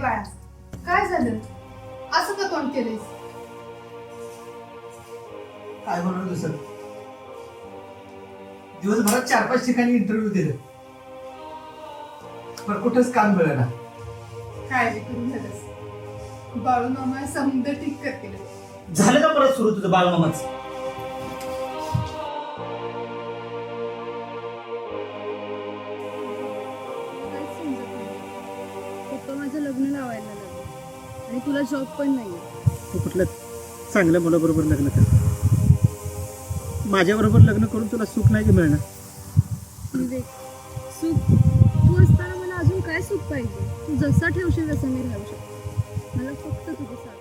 बाळा. काय झालं? असं का तोंड केलंयस? काय म्हणून दुसरं दिवसभरात चार पाच ठिकाणी इंटरव्ह्यू दिले. पण कुठंच काम मिळेना. काळजी करून झालंस. बाळू मामा समज ठीक करतील. झालं का परत सुरू तुझं बाळमामाच? माझं लग्न लावायला लागलं. आणि तुला जॉब पण नाही तू कुठल्या चांगल्या मुलाबरोबर लग्न कर. माझ्याबरोबर लग्न करून तुला सुख नाही की मिळणार? विवेक सुख तू असताना मला अजून काय सुख पाहिजे? तू जसा ठेवशील तसं मी राहू शकतो. मला फक्त तुझी साथ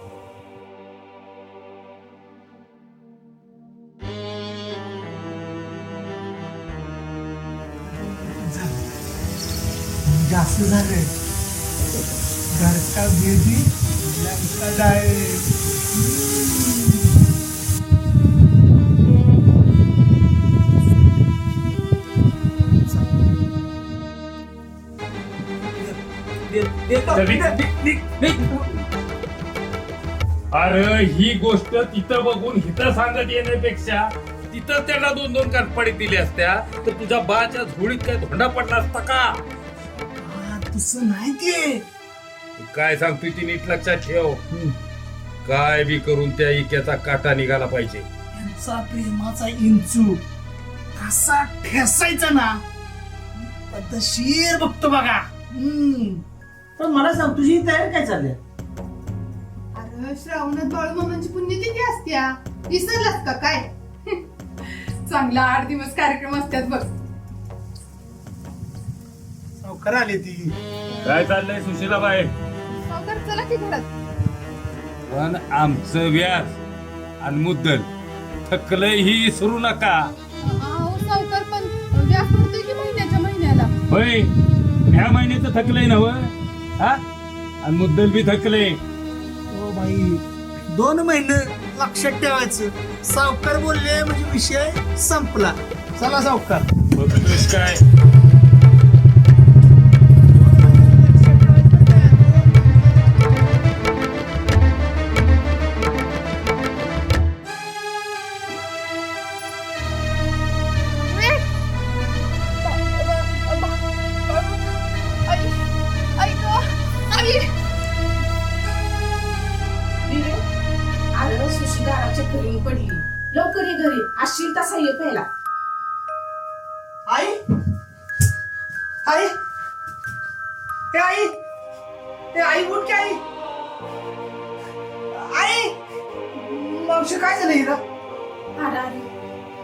जास्त घरचा बेबी लंका डायरेक्ट अरे ही गोष्ट तिथं बघून हिथं सांगत येण्यापेक्षा तिथं त्यांना दोन दोन कानफाडी दिली असत्या. तर तुझ्या बाच्या झोळीत काय धोंडा पडला असता का? तसं नाही ते काय सांगतोय ती नीट लक्षात ठेव. काय बी करून त्या इक्याचा काटा निघाला पाहिजे. यांचा प्रेमाचा इंचू कसा ठेसायचा ना? पद्धतशीर बघतो बघा. हम्म. पण मला सांग तुझी ही तयारी काय चालली आहे? अरे श्रावणात बाळू मामांची पुण्यतिथी असत्या. विसरलास का काय? चांगला आठ दिवस कार्यक्रम असतात बघ. सावकार आली ती. काय चाललंय सुशीलाबाई? सावकार चला की घरात. पण आमचं व्याज आणि मुद्दल थकलंय ही विसरू नका. अहो सावकार पण व्याज पडतोय की महिन्याच्या महिन्याला? होय ह्या महिन्याचं थकलंय ना व हा? आणि मुद्दल बी थकलंय. ओ बाई दोन महिने लक्षात ठेवायचं. सावकार बोलले म्हणजे विषय संपला. चला सावकार. काय? घरी पडली. लवकर ये घरी. असशील तसा ये पहिला. आई. आई. ए आई. ए आई उठ की आई? आई. मावशी काय झालं हिरा अरे अरे.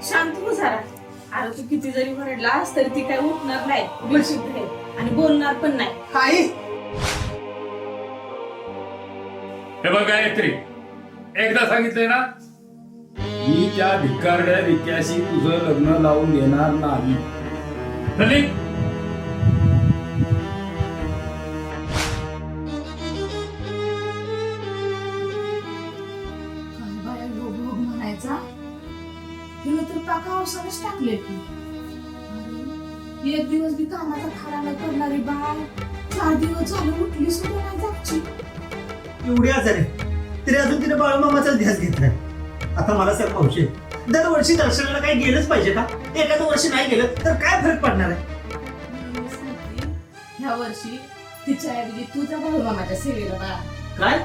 शांत हो जरा. अरे तू किती जरी भरडलास तरी ती काय उठणार नाही. बेशुद्ध आहे. आणि बोलणार पण नाही. आई. हे बघ गायत्री. एकदा सांगितलंय ना? मी त्या भिकारड्या रिक्याशी तुझं लग्न लावून देणार नाही. चली काय बाया लोभ लोभ म्हणायचा? हिनं तर पाका अवसानच टाकले की. अरे, एक दिवस बी कामाचा खाडा नाही करणारी बाय चार दिवस झाले उठली सुद्धा नाही जागची. एवढी आजारी? तरी अजून तिने बाळमामाचाच ध्यास घेतलाय. आता मला सांग मावशी दरवर्षी दर्शनाला काही गेलंच पाहिजे का? एखादं वर्षी नाही गेलं तर काय फरक पडणार आहे? म्हणून मी सांगते ह्या वर्षी तिच्या ऐवजी तुझा भाऊ मामाच्या सेवेला बा काय?